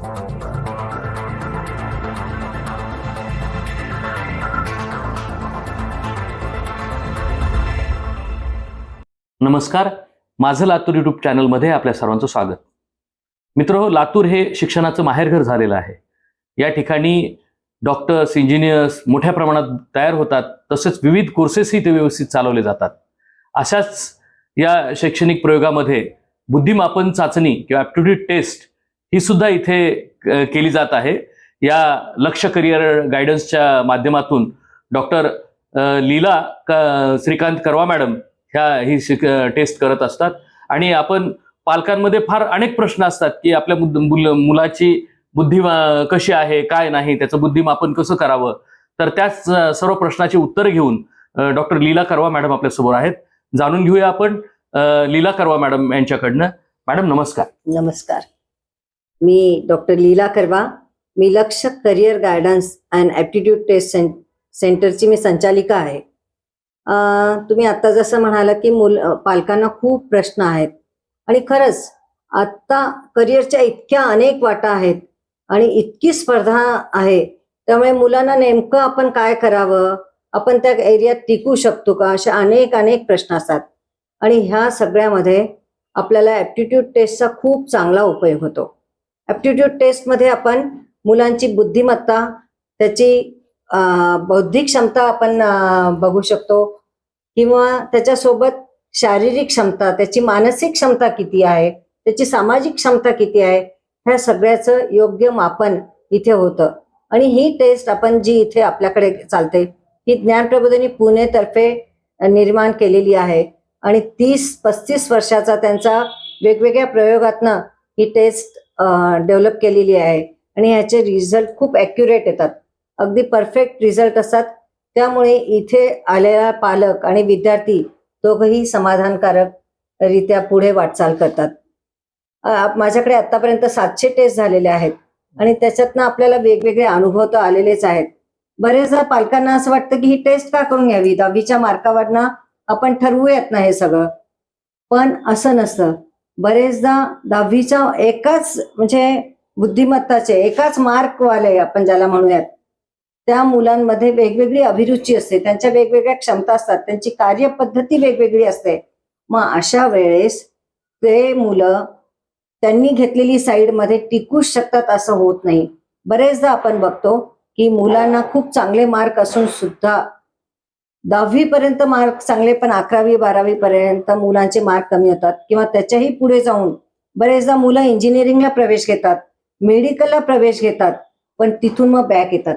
नमस्कार. माझं लातूर युट्यूब चॅनलमध्ये आपल्या सर्वांचं स्वागत. मित्र लातूर हे शिक्षणाचं माहेरघर झालेलं आहे. या ठिकाणी डॉक्टर्स इंजिनियर्स मोठ्या प्रमाणात तयार होतात. तसेच विविध कोर्सेसही ते व्यवस्थित चालवले जातात. अशाच या शैक्षणिक प्रयोगामध्ये बुद्धिमापन चाचणी किंवा ॲप्टिट्यूड टेस्ट ही सुद्धा इथे केली जात आहे. या लक्ष करिअर गायडन्सच्या माध्यमातून डॉक्टर लीला क- श्रीकांत करवा मॅडम ह्या ही शिक टेस्ट करत असतात. आणि आपण पालकांमध्ये फार अनेक प्रश्न असतात की आपल्या मुल- मुलाची बुद्धी कशी आहे काय नाही त्याचं बुद्धिमापन कसं करावं? तर त्याच सर्व प्रश्नाची उत्तर घेऊन डॉक्टर लीला करवा मॅडम आपल्यासमोर आहेत. जाणून घेऊया आपण लीला करवा मॅडम यांच्याकडनं. मॅडम नमस्कार. नमस्कार. मी डॉक्टर लीला करवा. मी लक्ष career guidance and aptitude test सें सेंटरची मी संचालिका आहे. तुम्ही आता जसं म्हणाला की मुल पालकांना खूप प्रश्न आहेत. आणि खरंच आत्ता करिअरच्या इतक्या अनेक वाटा आहेत आणि इतकी स्पर्धा आहे. त्यामुळे मुलांना नेमकं आपण काय करावं? आपण त्या एरियात टिकू शकतो का? असे अनेक अनेक प्रश्न असतात. आणि ह्या सगळ्यामध्ये आपल्याला ॲप्टिट्यूड टेस्टचा खूप चांगला उपयोग होतो. ॲप्टिट्यूड टेस्टमध्ये आपण मुलांची बुद्धिमत्ता त्याची बौद्धिक क्षमता आपण बघू शकतो. किंवा त्याच्यासोबत शारीरिक क्षमता त्याची मानसिक क्षमता किती आहे त्याची सामाजिक क्षमता किती आहे ह्या सगळ्याचं योग्य मापन इथे होतं. आणि ही टेस्ट आपण जी इथे आपल्याकडे चालते ही ज्ञान ज्ञानप्रबोधिनी पुणेतर्फे निर्माण केलेली आहे. आणि तीस पस्तीस वर्षाचा त्यांचा वेगवेगळ्या प्रयोगातनं ही टेस्ट डेव्हलप केलेली आहे. आणि ह्याचे रिझल्ट खूप ॲक्युरेट येतात. अगदी परफेक्ट रिझल्ट असतात. त्यामुळे इथे आलेला पालक आणि विद्यार्थी दोघंही समाधानकारक रित्या पुढे वाटचाल करतात. माझ्याकडे आतापर्यंत सातशे टेस्ट झालेले आहेत. आणि त्याच्यातनं आपल्याला वेगवेगळे अनुभव तर आलेलेच आहेत. बरेचदा पालकांना असं वाटतं की ही टेस्ट का करून घ्यावी? दहावीच्या मार्कावरनं आपण ठरवूयात ना हे सगळं. पण असं नसतं. बरेचदा दहावीच्या एकाच म्हणजे बुद्धिमत्ताचे एकाच मार्कवाले आपण ज्याला म्हणूयात त्या मुलांमध्ये वेगवेगळी अभिरुची असते त्यांच्या वेगवेगळ्या क्षमता असतात त्यांची कार्यपद्धती वेगवेगळी असते. मग अशा वेळेस ते मुलं त्यांनी घेतलेली साईडमध्ये टिकूच शकतात असं होत नाही. बरेचदा आपण बघतो की मुलांना खूप चांगले मार्क असून सुद्धा दहावी पर्यंत मार्क चांगले पण अकरावी बारावी पर्यंत मुलांचे मार्क कमी होतात. किंवा त्याच्याही पुढे जाऊन बरेचदा मुलं इंजिनिअरिंगला प्रवेश घेतात मेडिकलला प्रवेश घेतात पण तिथून मग बॅक येतात.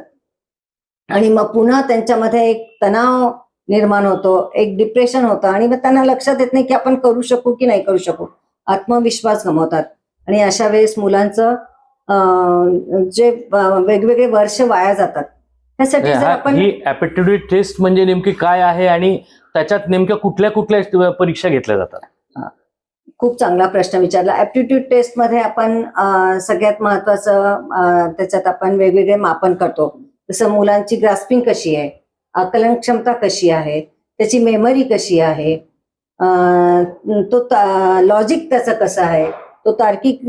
आणि मग पुन्हा त्यांच्यामध्ये एक तणाव निर्माण होतो एक डिप्रेशन होतं. आणि मग त्यांना लक्षात येत नाही की आपण करू शकू की नाही करू शकू. आत्मविश्वास गमावतात. आणि अशा वेळेस मुलांचं जे वेगवेगळे वर्ष वाया जातात. त्यासाठी जर आपण ही ॲप्टिट्यूड टेस्ट म्हणजे नेमकी काय आहे आणि त्याच्यात नेमक्या कुठल्या कुठल्या परीक्षा घेतल्या जातात? खूप चांगला प्रश्न विचारला. ऍप्टिट्यूड टेस्टमध्ये आपण सगळ्यात महत्वाचं त्याच्यात आपण वेगवेगळे मापन करतो. जसं मुलांची ग्रास्पिंग कशी आहे आकलन क्षमता कशी आहे त्याची मेमरी कशी आहे तो लॉजिक त्याचं कसं आहे तो तार्किक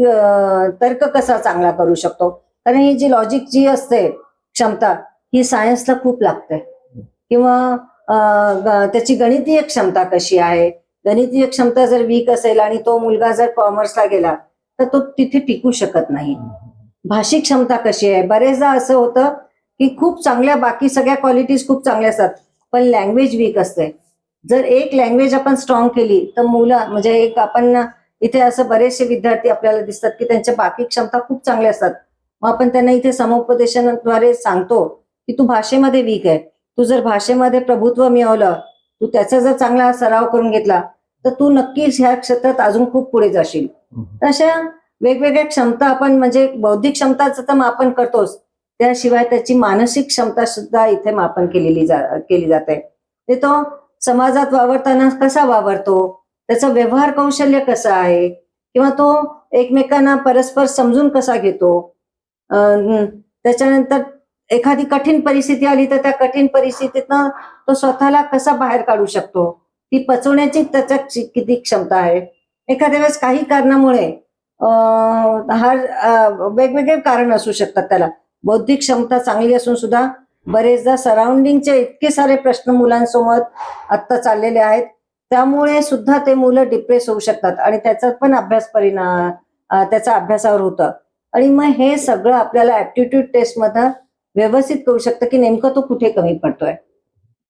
तर्क कसा चांगला करू शकतो? कारण ही जी लॉजिक जी असते क्षमता ही सायन्सला खूप लागते. किंवा त्याची गणितीय क्षमता कशी आहे? गणितीय क्षमता जर वीक असेल आणि तो मुलगा जर कॉमर्सला गेला तर तो तिथे टिकू शकत नाही. भाषिक क्षमता कशी आहे? बरेचदा असं होतं की खूप चांगल्या बाकी सगळ्या क्वालिटीज खूप चांगल्या असतात पण लँग्वेज वीक असते. जर एक लँग्वेज आपण स्ट्रॉंग केली तर मुलं म्हणजे एक आपण इथे असं बरेचसे विद्यार्थी आपल्याला दिसतात की त्यांच्या बाकी क्षमता खूप चांगल्या असतात. मग आपण त्यांना इथे समुपदेशनाद्वारे सांगतो की तू भाषेमध्ये वीक आहे. तू जर भाषेमध्ये प्रभुत्व मिळवलं तू त्याचा जर चांगला सराव करून घेतला तर तू नक्कीच ह्या क्षेत्रात अजून खूप पुढे जाशील. अशा वेगवेगळ्या क्षमता आपण म्हणजे बौद्धिक क्षमताचं तर मापन करतोच त्याशिवाय त्याची मानसिक क्षमता सुद्धा इथे मापन केलेली जा केली जाते. ते तो समाजात वावरताना कसा वावरतो त्याचं व्यवहार कौशल्य कसं आहे किंवा तो एकमेकांना परस्पर समजून कसा घेतो त्याच्यानंतर एखादी कठीण परिस्थिती आली तर त्या कठीण परिस्थितीतनं तो स्वतःला कसा बाहेर काढू शकतो? ती पचवण्याची त्याच्या किती क्षमता आहे? एखाद्या वेळेस काही कारणामुळे हर वेगवेगळे कारण असू शकतात त्याला. बौद्धिक क्षमता चांगली असून सुद्धा बरेचदा सराउंडिंगचे इतके सारे प्रश्न मुलांसोबत आत्ता चाललेले आहेत. त्यामुळे सुद्धा ते मुलं डिप्रेस होऊ शकतात आणि त्याचा पण अभ्यास परिणाम त्याचा अभ्यासावर होतं. आणि मग हे सगळं आपल्याला ऍप्टिट्यूड टेस्टमध्ये व्यवस्थित करू शकतं की नेमकं तो कुठे कमी पडतोय?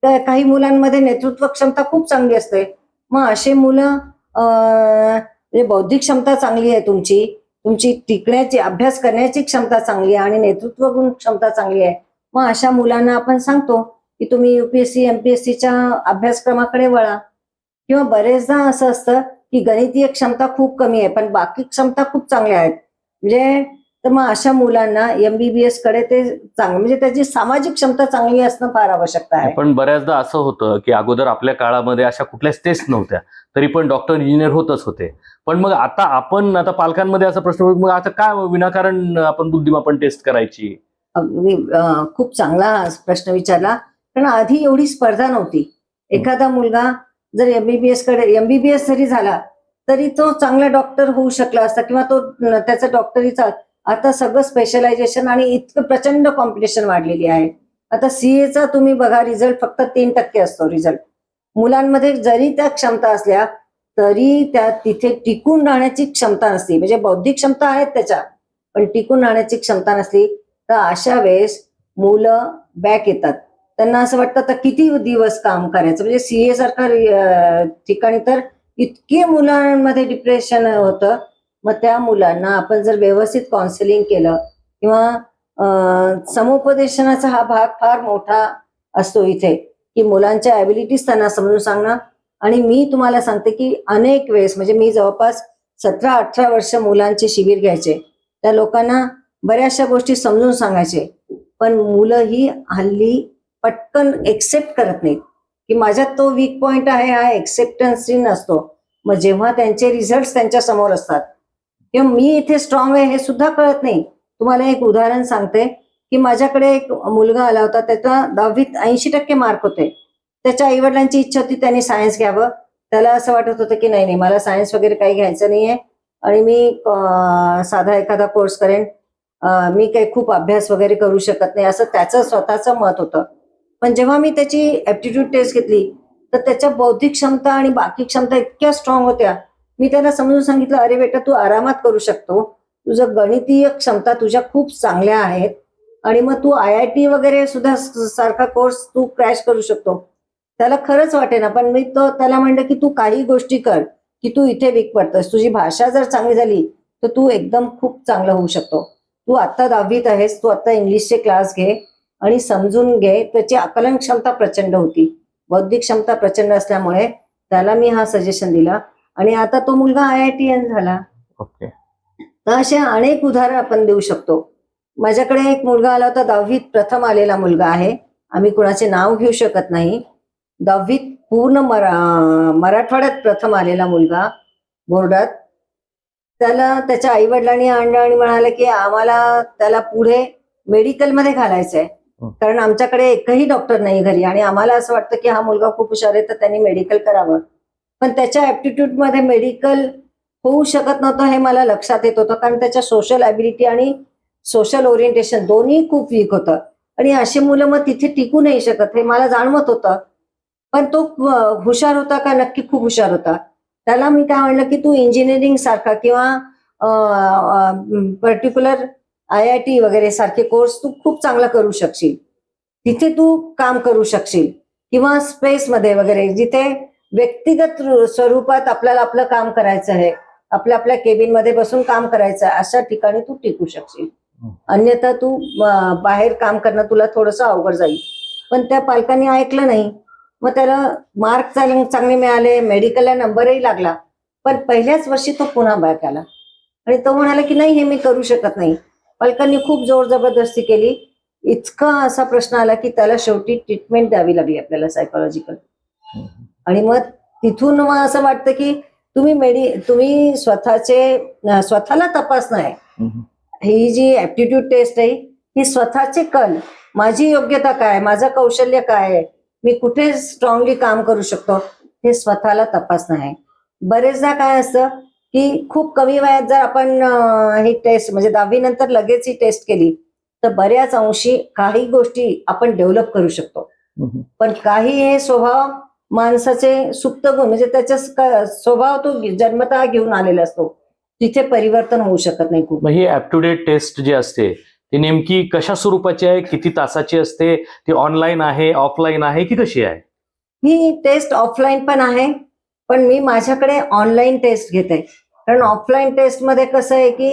तर काही मुलांमध्ये नेतृत्व क्षमता खूप चांगली असते. मग असे मुलं म्हणजे बौद्धिक क्षमता चांगली आहे तुमची तुमची टिकण्याची अभ्यास करण्याची क्षमता चांगली आहे आणि नेतृत्व गुण क्षमता चांगली आहे. मग अशा मुलांना आपण सांगतो की तुम्ही युपीएससी एमपीएससीच्या अभ्यासक्रमाकडे वळा. किंवा बरेचदा असं असतं की गणितीय क्षमता खूप कमी आहे पण बाकी क्षमता खूप चांगल्या आहेत. म्हणजे तर मग अशा मुलांना एमबीबीएसकडे ते चांगलं म्हणजे त्याची सामाजिक क्षमता चांगली असणं फार आवश्यकता आहे. पण बऱ्याचदा असं होतं की अगोदर आपल्या काळामध्ये अशा कुठल्याच टेस्ट नव्हत्या तरी पण डॉक्टर इंजिनियर होतच होते. पण मग आता आपण आता पालकांमध्ये असा प्रश्न मग आता काय विनाकारण आपण बुद्धिमापन टेस्ट करायची? अगदी खूप चांगला प्रश्न विचारला कारण आधी एवढी स्पर्धा नव्हती. एखादा मुलगा जर एमबीबीएसकडे एमबीबीएस जरी झाला तरी तो चांगला डॉक्टर होऊ शकला असता किंवा तो त्याचा डॉक्टरीचा आता सगळं स्पेशलायझेशन आणि इतकं प्रचंड कॉम्पिटिशन वाढलेली आहे. आता सीएचा तुम्ही बघा रिझल्ट फक्त तीन टक्के असतो रिझल्ट मुलांमध्ये जरी त्या क्षमता असल्या तरी त्या तिथे टिकून राहण्याची क्षमता नसती. म्हणजे बौद्धिक क्षमता आहेत त्याच्या पण टिकून राहण्याची क्षमता नसली तर अशा वेळेस मुलं बॅक येतात. त्यांना असं वाटतं तर किती दिवस काम करायचं? म्हणजे सीए सारखा ठिकाणी तर इतके मुलांमध्ये डिप्रेशन होतं मग त्या मुलांना आपण जर व्यवस्थित काउन्सिलिंग केलं किंवा समुपदेशनाचा हा भाग फार मोठा असतो इथे की मुलांच्या ॲबिलिटीज त्यांना समजून सांगणं. आणि मी तुम्हाला सांगते की अनेक वेळेस म्हणजे मी जवळपास सतरा अठरा वर्ष मुलांचे शिबिर घ्यायचे. त्या लोकांना बऱ्याचशा गोष्टी समजून सांगायचे. पण मुलं ही हल्ली पटकन एक्सेप्ट करत नाहीत. की माझ्यात तो वीक पॉइंट आहे हा एक्सेप्टन्स नसतो. मग जेव्हा त्यांचे रिझल्ट त्यांच्यासमोर असतात किंवा मी इथे स्ट्रॉंग आहे हे सुद्धा कळत नाही. तुम्हाला एक उदाहरण सांगते की माझ्याकडे एक मुलगा आला होता त्याचा दहावीत ऐंशी टक्के मार्क होते. त्याच्या आईवडिलांची इच्छा होती त्यांनी सायन्स घ्यावं. त्याला असं वाटत होतं की नाही नाही मला सायन्स वगैरे काही घ्यायचं नाहीये. आणि मी साधा एखादा कोर्स करेन. मी काही खूप अभ्यास वगैरे करू शकत नाही असं त्याचं स्वतःचं मत होतं. पण जेव्हा मी त्याची ॲप्टिट्यूड टेस्ट घेतली तर त्याच्या बौद्धिक क्षमता आणि बाकी क्षमता इतक्या स्ट्रॉंग होत्या मी त्याला समजून सांगितलं अरे बेटा तू आरामात करू शकतो. तुझं गणितीय क्षमता तुझ्या खूप चांगल्या आहेत आणि मग तू आय आय टी वगैरे सुद्धा सारखा कोर्स तू क्रॅश करू शकतो. त्याला खरंच वाटे ना पण मी तो त्याला म्हणलं की तू काही गोष्टी कर की तू इथे वीक पडतोस तुझी भाषा जर चांगली झाली तर तू एकदम खूप चांगला होऊ शकतो. तू आत्ता दहावीत आहेस तू आत्ता इंग्लिशचे क्लास घे आणि समजून घे. त्याची आकलन क्षमता प्रचंड होती. बौद्धिक क्षमता प्रचंड असल्यामुळे त्याला मी हा सजेशन दिला. आणि आता तो मुलगा आय आय टी एन झाला. ओके. तर असे अनेक उदाहरण आपण देऊ शकतो. माझ्याकडे एक मुलगा आला होता दहावीत प्रथम आलेला मुलगा आहे. आम्ही कुणाचे नाव घेऊ शकत नाही. दहावीत पूर्ण मरा मराठवाड्यात प्रथम आलेला मुलगा बोर्डात. त्याला त्याच्या आई वडिलांनी आणलं आणि म्हणाले की आम्हाला त्याला पुढे मेडिकलमध्ये घालायचंय. कारण आमच्याकडे एकही डॉक्टर नाही घरी आणि आम्हाला असं वाटतं की हा मुलगा खूप हुशार आहे तर त्यांनी मेडिकल करावं. पण त्याच्या ॲप्टिट्यूडमध्ये मेडिकल होऊ शकत नव्हतं हे मला लक्षात येत होतं. कारण त्याच्या सोशल ॲबिलिटी आणि सोशल ओरिएंटेशन दोन्ही खूप वीक होतं. आणि अशी मुलं मग तिथे टिकू नाही शकत हे मला जाणवत होतं. पण तो हुशार होता का? नक्की खूप हुशार होता. त्याला मी काय म्हणलं की तू इंजिनिअरिंग सारखा किंवा पर्टिक्युलर आय आय टी वगैरे सारखे कोर्स तू खूप चांगला करू शकशील. तिथे तू काम करू शकशील. किंवा स्पेसमध्ये वगैरे जिथे व्यक्तिगत स्वरूपात आपल्याला आपलं काम करायचं आहे. आपल्या आपल्या केबिनमध्ये बसून काम करायचं अशा ठिकाणी तू टिकू शकशील. अन्यथा तू बाहेर काम करणं तुला थोडस अवघड जाईल. पण त्या पालकांनी ऐकलं नाही. मग त्याला मार्क चांगले मिळाले मेडिकलला नंबरही लागला. पण पहिल्याच वर्षी तो पुन्हा बॅक आला. आणि तो म्हणाला की नाही हे मी करू शकत नाही. पालकांनी खूप जोर जबरदस्ती केली. इतका असा प्रश्न आला की त्याला शेवटी ट्रीटमेंट द्यावी लागली आपल्याला सायकोलॉजिकल आणि मग तिथून मग असं वाटतं की तुम्ही मेडी तुम्ही स्वतःचे स्वतःला तपासणं आहे ही जी ऍप्टिट्यूड टेस्ट आहे ही स्वतःचे कल. माझी योग्यता काय? माझं कौशल्य काय आहे? मी कुठे स्ट्रॉंगली काम करू शकतो? हे स्वतःला तपासणं आहे बरेचदा काय असतं की खूप कमी वयात जर आपण ही टेस्ट म्हणजे दहावी नंतर लगेच ही टेस्ट केली तर बऱ्याच अंशी काही गोष्टी आपण डेव्हलप करू शकतो. पण काही हे स्वभाव माणसाचे सुप्त गुण म्हणजे त्याचा स- स्वभाव तो जन्मतः घेऊन आलेला असतो. तिथे परिवर्तन होऊ शकत नाही खूप. ही अप टू डेट टेस्ट जी असते ती नेमकी कशा स्वरूपाची आहे? किती तासाची असते? ती ऑनलाईन आहे ऑफलाईन आहे की कशी आहे? ही टेस्ट ऑफलाईन पण आहे पण मी माझ्याकडे ऑनलाईन टेस्ट घेते कारण ऑफलाईन टेस्टमध्ये कसं आहे की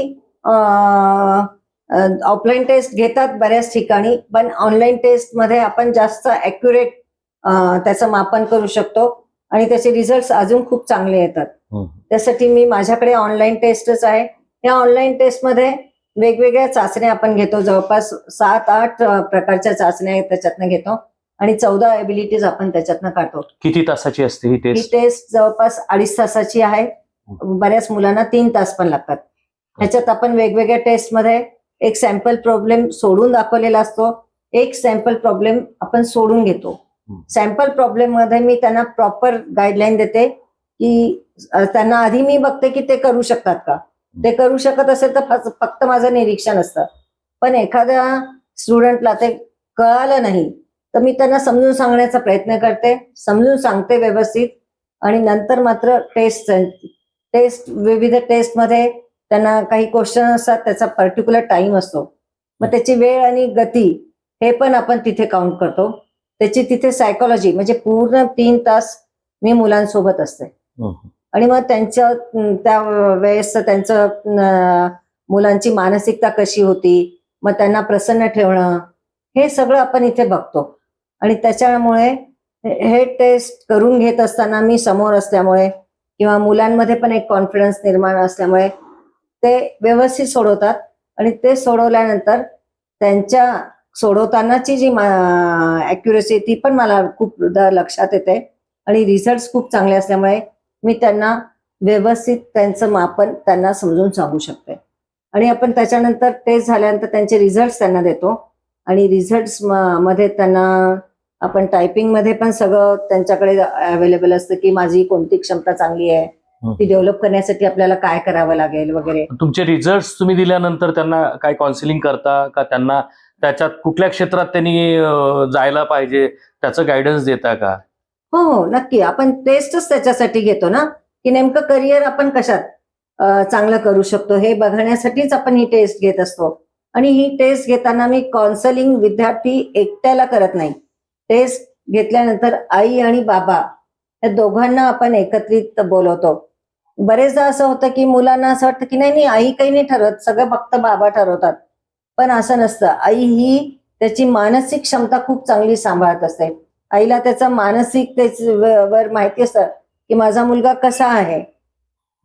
ऑफलाईन टेस्ट घेतात बऱ्याच ठिकाणी पण ऑनलाईन टेस्टमध्ये आपण जास्त ॲक्युरेट त्याचं मापन करू शकतो. आणि त्याचे रिझल्ट अजून खूप चांगले येतात. त्यासाठी मी माझ्याकडे ऑनलाईन टेस्टच आहे. या ऑनलाईन टेस्टमध्ये वेगवेगळ्या चाचण्या आपण घेतो. जवळपास सात आठ प्रकारच्या चाचण्या त्याच्यातनं घेतो. आणि चौदा एबिलिटीज आपण त्याच्यातनं काढतो. किती तासाची असते ही ही टेस्ट टेस्ट जवळपास अडीच तासाची आहे. बऱ्याच मुलांना तीन तास पण लागतात. ह्याच्यात आपण वेगवेगळ्या टेस्टमध्ये एक सॅम्पल प्रॉब्लेम सोडून दाखवलेला असतो. एक सॅम्पल प्रॉब्लेम आपण सोडून घेतो. सॅम्पल प्रॉब्लेममध्ये मी त्यांना प्रॉपर गाईडलाईन देते की त्यांना आधी मी बघते की ते करू शकतात का? ते करू शकत असेल तर फक्त माझं निरीक्षण असतं. पण एखाद्या स्टुडंटला ते कळालं नाही तर मी त्यांना समजून सांगण्याचा प्रयत्न करते समजून सांगते व्यवस्थित आणि नंतर मात्र टेस्ट टेस्ट विविध टेस्टमध्ये त्यांना काही क्वेश्चन असतात त्याचा पर्टिक्युलर टाइम असतो. मग त्याची वेळ आणि गती हे पण आपण तिथे काउंट करतो. त्याची तिथे सायकोलॉजी म्हणजे पूर्ण तीन तास मी मुलांसोबत असते. आणि मग त्यांच्या त्या वेळेस त्यांचं मुलांची मानसिकता कशी होती मग त्यांना प्रसन्न ठेवणं हे सगळं आपण इथे बघतो. आणि त्याच्यामुळे हे टेस्ट करून घेत असताना मी समोर असल्यामुळे किंवा मुलांमध्ये पण एक कॉन्फिडन्स निर्माण असल्यामुळे ते व्यवस्थित सोडवतात. आणि ते सोडवल्यानंतर त्यांच्या सोडवतानाची जी ॲक्युरेसी ती पण मला खूप लक्षात येते. आणि रिझल्ट खूप चांगले असल्यामुळे मी त्यांना व्यवस्थित त्यांचं मापन त्यांना समजून सांगू शकते. आणि आपण त्याच्यानंतर टेस्ट झाल्यानंतर त्यांचे रिझल्ट त्यांना देतो. आणि रिझल्टमध्ये त्यांना आपण टायपिंगमध्ये पण सगळं त्यांच्याकडे अवेलेबल असतं की माझी कोणती क्षमता चांगली आहे ती डेव्हलप करण्यासाठी आपल्याला काय करावं लागेल वगैरे. तुमचे रिझल्ट तुम्ही दिल्यानंतर त्यांना काय काउन्सिलिंग करता का त्यांना त्याच्यात कुठल्या क्षेत्रात त्यांनी जायला पाहिजे त्याचं गायडन्स देता का? हो हो नक्की. आपण टेस्टच त्याच्यासाठी घेतो ना? की नेमकं करिअर आपण कशात चांगलं करू शकतो? हे बघण्यासाठीच आपण ही टेस्ट घेत असतो. आणि ही टेस्ट घेताना मी काउन्सलिंग विद्यार्थी एकट्याला करत नाही. टेस्ट घेतल्यानंतर आई आणि बाबा या दोघांना आपण एकत्रित बोलवतो. बरेचदा असं होतं की मुलांना असं वाटतं की नाही नाही आई काही नाही ठरवत. सगळं फक्त बाबा ठरवतात. पण असं नसतं. आई ही त्याची मानसिक क्षमता खूप चांगली सांभाळत असते. आईला त्याचा मानसिक वर माहिती असतं की माझा मुलगा कसा आहे.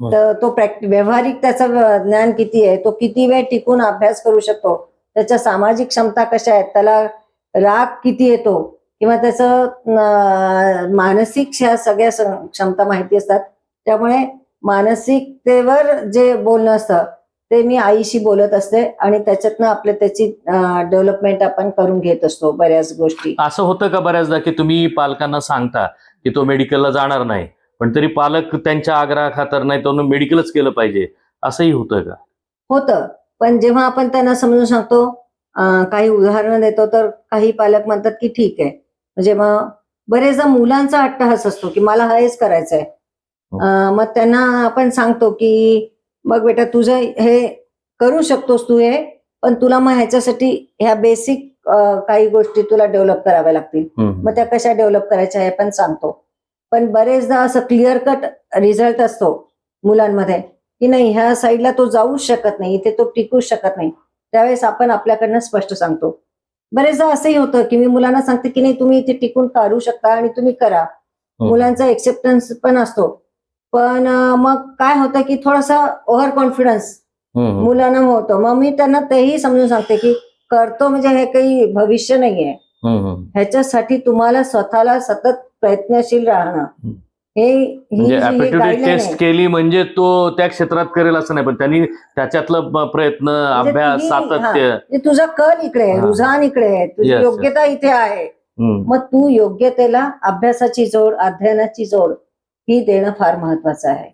हं. तर तो प्रॅक्ट व्यवहारिक त्याचं ज्ञान किती आहे तो किती वेळ टिकून अभ्यास करू शकतो. त्याच्या सामाजिक क्षमता कशा आहेत त्याला राग किती येतो किंवा त्याचं मानसिक ह्या सगळ्या क्षमता माहिती असतात. त्यामुळे मानसिकतेवर जे बोलणं असतं ते मी आईशी बोलत असते आणि त्याच्यातनं आपल्या त्याची डेव्हलपमेंट आपण करून घेत असतो बऱ्याच गोष्टी. असं होतं का बऱ्याचदा की तुम्ही पालकांना सांगता की तो मेडिकलला जाणार नाही पण तरी पालक त्यांच्या आग्रहा खातर नाही तो मेडिकलच केलं पाहिजे असंही होतं का? होतं. पण जेव्हा आपण त्यांना समजून सांगतो काही उदाहरणं देतो तर काही पालक म्हणतात की ठीक आहे. म्हणजे मग बरेचदा मुलांचा अट्टहास असतो की मला हेच करायचंय. अं, मग त्यांना आपण सांगतो की मग बेटा तुझं हे करू शकतोस तू हे पण तुला मग ह्याच्यासाठी ह्या बेसिक काही गोष्टी तुला डेव्हलप कराव्या लागतील. मग त्या कशा डेव्हलप करायच्या हे पण सांगतो. पण बरेचदा असं क्लिअर कट रिझल्ट असतो मुलांमध्ये की नाही ह्या साईडला तो जाऊच शकत नाही इथे तो टिकूच शकत नाही. त्यावेळेस आपण आपल्याकडनं स्पष्ट सांगतो. बरेचदा असंही होतं की मी मुलांना सांगते की नाही तुम्ही इथे टिकून काढू शकता आणि तुम्ही करा. मुलांचा एक्सेप्टन्स पण असतो. पण मग काय होतं की थोडासा ओव्हर कॉन्फिडन्स मुलांना होतं. मग मी त्यांना तेही समजून सांगते की करतो म्हणजे हे काही भविष्य नाहीये. ह्याच्यासाठी तुम्हाला स्वतःला सतत प्रयत्नशील राहणं. हे ही म्हणजे टेस्ट आहे, केली म्हणजे तो त्या क्षेत्रात करेल असं नाही पण त्यांनी त्याच्यातलं प्रयत्न म्हणजे अभ्यास सातत्य. हे तुझा कल इकडे आहे हा. रुझान इकडे आहे तुझी. योग्यता इथे आहे. मग तू योग्यतेला अभ्यासाची जोड अध्ययनाची जोड. ही देणं फार महत्वाचं आहे.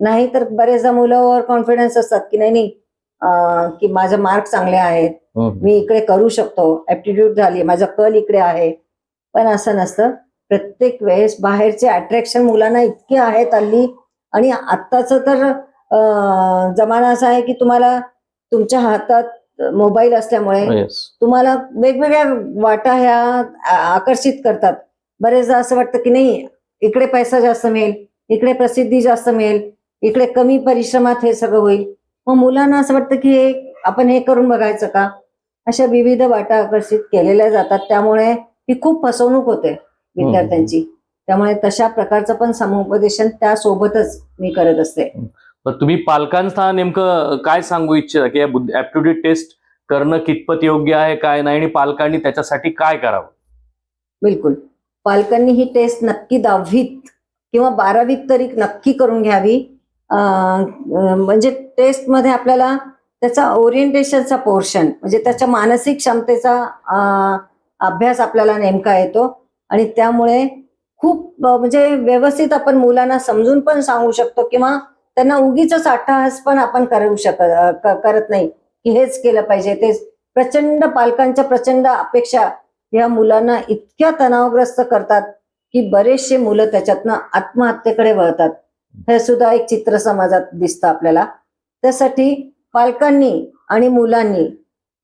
नाही तर बरेचदा मुलं ओव्हर कॉन्फिडन्स असतात की नाही नाही की माझे मार्क चांगले आहेत. मी इकडे करू शकतो ऍप्टिट्यूड झाली माझा कल इकडे आहे. पण असं नसतं. प्रत्येक वेळेस बाहेरचे अट्रॅक्शन मुलांना इतके आहेत हल्ली आणि आत्ताच तर जमाना असा आहे की तुम्हाला तुमच्या हातात मोबाईल असल्यामुळे. तुम्हाला वेगवेगळ्या वाटा ह्या आकर्षित करतात. बरेचदा असं वाटतं की नाही इकडे पैसा जास्त मिळेल इकडे प्रसिद्धी जास्त मिळेल इकडे कमी परिश्रमात हे सगळं होईल. मग मुलांना असं वाटतं की हे आपण हे करून बघायचं का? अशा विविध वाटा आकर्षित केलेल्या जातात. त्यामुळे ही खूप फसवणूक होते विद्यार्थ्यांची. त्यामुळे तशा प्रकारचं पण समुपदेशन त्यासोबतच मी करत असते. तुम्ही पालकांना नेमकं काय सांगू इच्छिता की ऍप्टिट्यूड टेस्ट करणं कितपत योग्य आहे काय नाही आणि पालकांनी त्याच्यासाठी काय करावं? बिलकुल. पालकांनी ही टेस्ट नक्की दहावीत किंवा बारावीत तरी नक्की करून घ्यावी. म्हणजे टेस्टमध्ये आपल्याला त्याचा ओरिएंटेशनचा पोर्शन म्हणजे त्याच्या मानसिक क्षमतेचा अभ्यास आपल्याला नेमका येतो. आणि त्यामुळे खूप म्हणजे व्यवस्थित आपण मुलांना समजून पण सांगू शकतो किंवा त्यांना उगीच साठाहस पण आपण करू शकत करत नाही की हेच केलं पाहिजे. तेच प्रचंड पालकांच्या प्रचंड अपेक्षा या मुलांना इतक्या तणावग्रस्त करतात की बरेचसे मुलं त्याच्यातनं आत्महत्येकडे वळतात. हे सुद्धा एक चित्र समाजात दिसतं आपल्याला. त्यासाठी पालकांनी आणि मुलांनी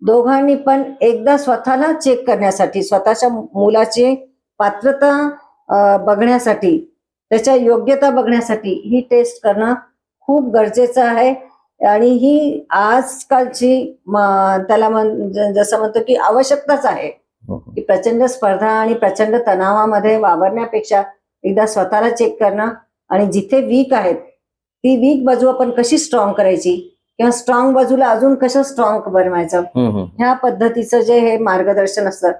दोघांनी पण एकदा स्वतःला चेक करण्यासाठी स्वतःच्या मुलाची पात्रता बघण्यासाठी त्याच्या योग्यता बघण्यासाठी ही टेस्ट करणं खूप गरजेचं आहे. आणि ही आजकालची त्याला म्हण- जसं म्हणतो की आवश्यकताच आहे. की प्रचंड स्पर्धा आणि प्रचंड तणावामध्ये वावरण्यापेक्षा एकदा स्वतःला चेक करणं आणि जिथे वीक आहेत ती वीक बाजू आपण कशी स्ट्रॉंग करायची? किंवा स्ट्रॉंग बाजूला अजून कसं स्ट्रॉंग बनवायचं. ह्या पद्धतीचं जे हे मार्गदर्शन असतं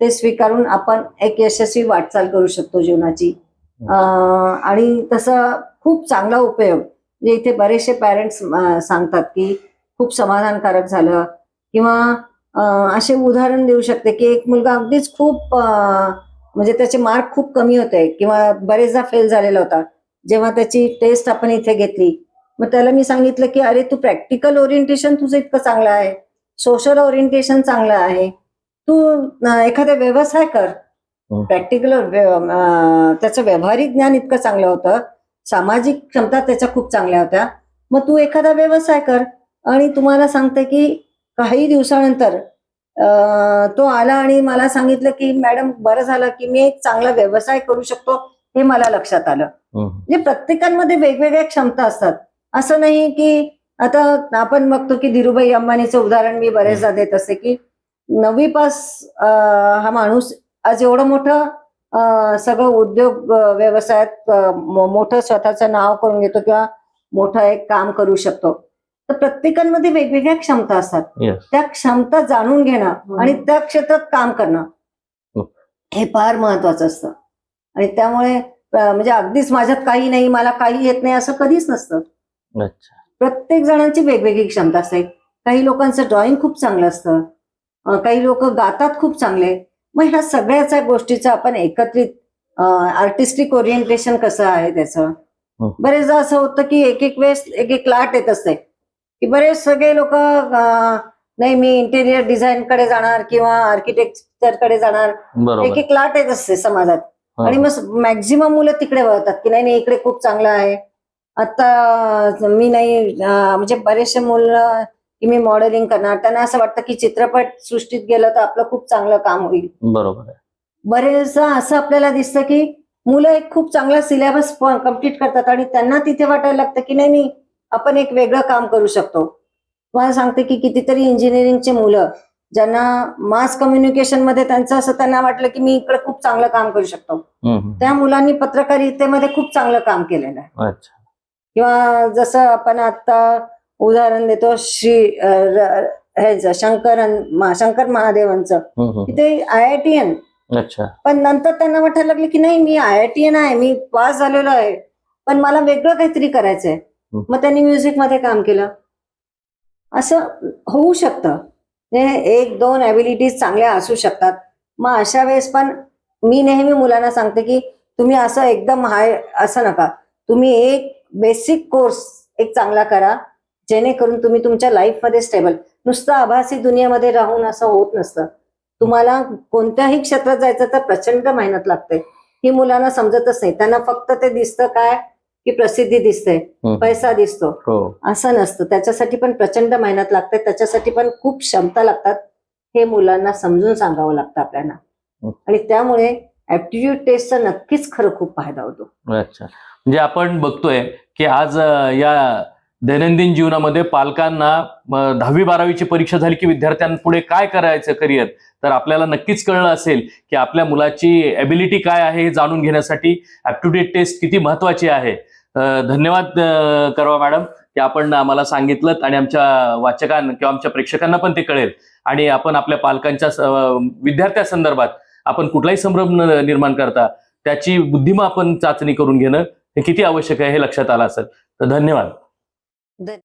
ते स्वीकारून आपण एक यशस्वी वाटचाल करू शकतो जीवनाची. अं, आणि तसा खूप चांगला उपयोग म्हणजे इथे बरेचसे पॅरेंट्स सांगतात की खूप समाधानकारक झालं किंवा असे उदाहरण देऊ शकते की एक मुलगा अगदीच खूप म्हणजे त्याचे मार्क खूप कमी होते किंवा बरेचदा फेल झालेला होता. जेव्हा त्याची टेस्ट आपण इथे घेतली मग त्याला मी सांगितलं की अरे तू प्रॅक्टिकल ओरिएंटेशन तुझं इतकं चांगलं आहे. सोशल ओरिएंटेशन चांगलं आहे. तू एखादा व्यवसाय कर. हं. प्रॅक्टिकल त्याचं व्यावहारिक ज्ञान इतकं चांगलं होतं. सामाजिक क्षमता त्याच्या खूप चांगल्या होत्या. मग तू एखादा व्यवसाय कर आणि तुम्हाला सांगते की काही दिवसानंतर तो आला आणि मला सांगितलं की मॅडम बरं झालं की मी एक चांगला व्यवसाय करू शकतो. हे मला लक्षात आलं. हम्म. म्हणजे प्रत्येकांमध्ये वेगवेगळ्या क्षमता असतात. असं नाही की आता आपण बघतो की धीरुभाई अंबानीचं उदाहरण मी बरेचदा देत असते की नववी पास हा माणूस आज एवढं मोठं सगळं उद्योग व्यवसायात मोठं स्वतःचं नाव करून घेतो किंवा मोठं एक काम करू शकतो. तर प्रत्येकांमध्ये वेगवेगळ्या क्षमता असतात. त्या क्षमता जाणून घेणं आणि त्या क्षेत्रात काम करणं हो. हे फार महत्वाचं असतं. आणि त्यामुळे अं, म्हणजे अगदीच माझ्यात काही नाही मला काही येत नाही असं कधीच नसतं. अच्छा. प्रत्येक जणांची वेगवेगळी क्षमता असते. काही लोकांचं ड्रॉइंग खूप चांगलं असतं. अं, काही लोक गातात खूप चांगले. मग ह्या सगळ्याच गोष्टीचं आपण एकत्रित आर्टिस्टिक ओरिएंटेशन कसं आहे त्याचं? हं. बरेचदा असं होतं की एक एक वेळेस एक एक लाट येत असते. की बरेच सगळे लोक नाही मी इंटेरियर डिझाईन कडे जाणार किंवा आर्किटेक्चरकडे जाणार. एक एक लाट येत असते समाजात. हा. आणि मग मॅक्झिमम मुलं तिकडे वळतात की नाही नाही इकडे खूप चांगलं आहे. आता मी नाही म्हणजे बरेचसे मुलं की मी मॉडेलिंग करणार. त्यांना असं वाटतं की चित्रपट सृष्टीत गेलं तर आपलं खूप चांगलं काम होईल. बरोबर बरेचदा असं आपल्याला दिसतं की मुलं एक खूप चांगला सिलेबस कंप्लीट करतात आणि त्यांना तिथे वाटायला लागतं की नाही नाही आपण एक वेगळं काम करू शकतो. तुम्हाला सांगते की कितीतरी इंजिनिअरिंगचे मुलं ज्यांना मास कम्युनिकेशनमध्ये त्यांचं असं त्यांना वाटलं की मी इकडे खूप चांगलं काम करू शकतो. त्या मुलांनी पत्रकारितेमध्ये खूप चांगलं काम केलेलं आहे. किंवा जसं आपण आता उदाहरण देतो श्री ह्याचं शंकर शंकर महादेवांचं. तिथे आय आय टी एन. अच्छा. पण नंतर त्यांना वाटायला लागले की नाही मी आय आय टी एन आहे मी पास झालेलो आहे. पण मला वेगळं काहीतरी करायचंय. मग त्यांनी म्युझिकमध्ये काम केलं. असं होऊ शकतं. एक दोन ॲबिलिटीज चांगल्या असू शकतात. मग अशा वेळेस पण मी नेहमी मुलांना सांगते की तुम्ही असं एकदम हाय असं नका. तुम्ही एक बेसिक कोर्स एक चांगला करा. जेणेकरून तुम्ही तुमच्या लाईफमध्ये स्टेबल नुसतं आभासी दुनियामध्ये राहून असं होत नसतं. तुम्हाला कोणत्याही क्षेत्रात जायचं तर प्रचंड मेहनत लागते. ही मुलांना समजतच नाही. त्यांना फक्त ते दिसतं काय? की प्रसिद्धी दिसते हम्म. पैसा दिसतो. हो. असं नसतं. त्याच्यासाठी पण प्रचंड मेहनत लागते. त्याच्यासाठी पण खूप क्षमता लागतात. हे मुलांना समजून सांगावं लागतं आपल्याला. हं. आणि त्यामुळे ऍप्टिट्यूड टेस्टचा नक्कीच खरं खूप फायदा होतो. अच्छा. म्हणजे आपण बघतोय की आज या दैनंदिन जीवनामध्ये पालकांना दहावी बारावीची परीक्षा झाली की विद्यार्थ्यांपुढे काय करायचं करिअर? तर आपल्याला नक्कीच कळलं असेल की आपल्या मुलाची ॲबिलिटी काय आहे हे जाणून घेण्यासाठी ॲप्टिट्यूड टेस्ट किती महत्वाची आहे. धन्यवाद करवा मॅडम की आपण आम्हाला सांगितलं आणि आमच्या वाचकांना किंवा आमच्या प्रेक्षकांना पण ते कळेल. आणि आपण आपल्या पालकांच्या विद्यार्थ्यासंदर्भात आपण कुठलाही संभ्रम निर्माण करता त्याची बुद्धिमा आपण चाचणी करून घेणं हे किती आवश्यक आहे हे लक्षात आलं असेल. तर धन्यवाद. that